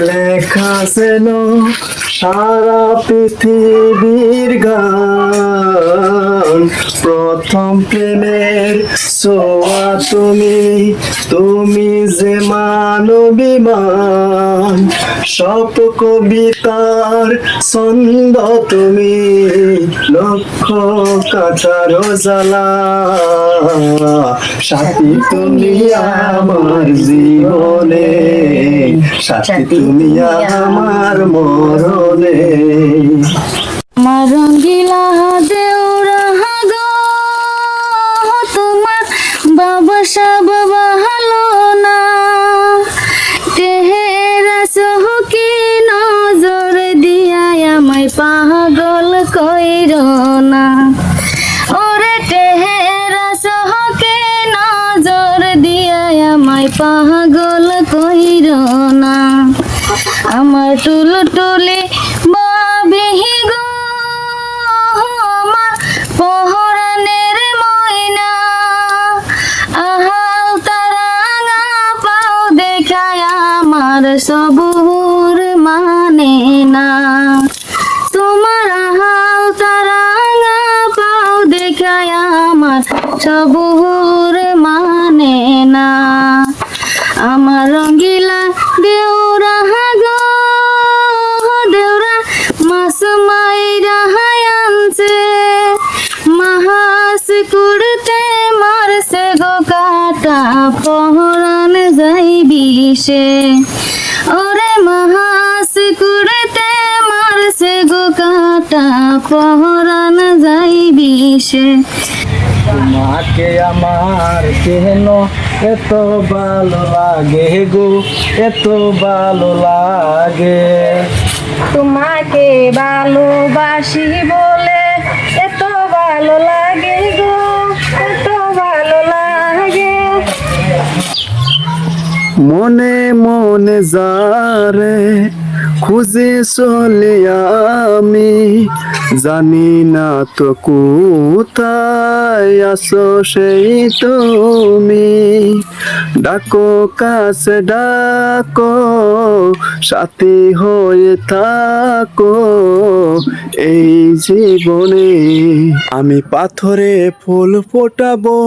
লেখা যেন সারা পৃথিবীর গান। প্রথম প্রেমের সোয়া তুমি তুমি যে মানবী মান সব কবিতার ছন্দ তুমি। লক্ষ কাঁচার জ্বালা সাথী তুমি আমার জীবনে। সাথী তুমি আমার মরণে। আমার পাগল কইর না। ওরে টেহেরা সহকে নজর দিয়া আমায় পাগল কইর না। আমার টুল টুলি বাবিহি গো, আমার পহরানের ময়না। আহাল তারাঙা পাও দেখায় আমার সবুর সবুর মানে না। আমার রঙ্গিলা দেওরা গো দেওরা মাস মাইরা আনছে। মাহাস কুড়তে মারছে গো, কাটা পহরান যাইবি সে ওরে মাহাস কুড়তে মারছে গো, কাটা পহরান যাইবি সে তোমাকে আমার কেন এত ভালো লাগে গো? এত ভালো লাগে। তোমাকে ভালোবাসি বলে এত ভালো লাগে গো এত ভালো লাগে। মনে মনে যারে খুঁজে চলে আমি জানি না তো কোথায় আসো সেই তুমি। ডাকো, কাছে ডাকো, সাথী হয়ে থাকো এই জীবনে। আমি পাথরে ফুল ফোটাবো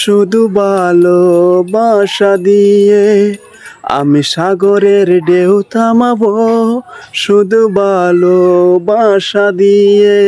শুধু ভালোবাসা দিয়ে আমি সাগরের ঢেউ থামাবো শুধু ভালোবাসা দিয়ে।